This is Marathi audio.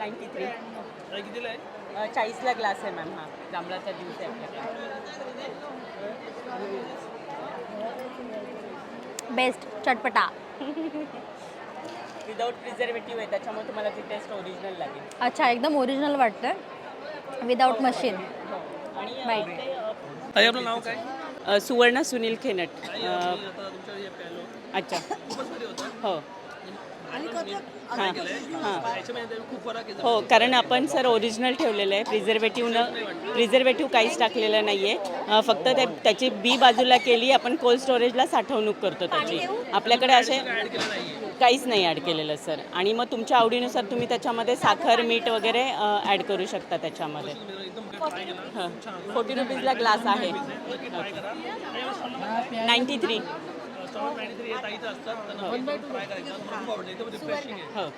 नाईन्टी थ्री आणि कितीला आहे? चाळीसला ग्लास आहे मॅम हा. जांभळाचा ज्यूस आहे आपल्याकडे. बेस्ट चटपटा. विदाऊट प्रिझर्वेटिव्ह आहे त्याच्यामुळे तुम्हाला ती टेस्ट ओरिजिनल लागेल. अच्छा एकदम ओरिजिनल वाटतं. विदाऊट मशीन आणि Right. ते, अ, ताई आपलं नाव काय? अ, सुवर्ण सुनील खेनट. ताई, अ, आम्ही आता तुमच्या हे प्यालो अच्छा. खूपच भारी होतं. हो. हां. आहे हो कारण आपण सर ओरिजिनल ठेवलेलं आहे. प्रिझर्वेटिव्हनं प्रिझर्वेटिव्ह काहीच टाकलेलं नाही आहे फक्त ते त्याची बी बाजूला केली आपण कोल्ड स्टोरेजला साठवणूक करतो त्याची. आपल्याकडे असे काहीच नाही ॲड केलेलं सर आणि मग तुमच्या आवडीनुसार तुम्ही त्याच्यामध्ये साखर मीठ वगैरे ॲड करू शकता त्याच्यामध्ये. हां. फोर्टी रुपीजला ग्लास आहे. Ninety three stall ninety three ताईचं असतात त्यांना करायचं. रिफ्रेशिंग आहे. हो.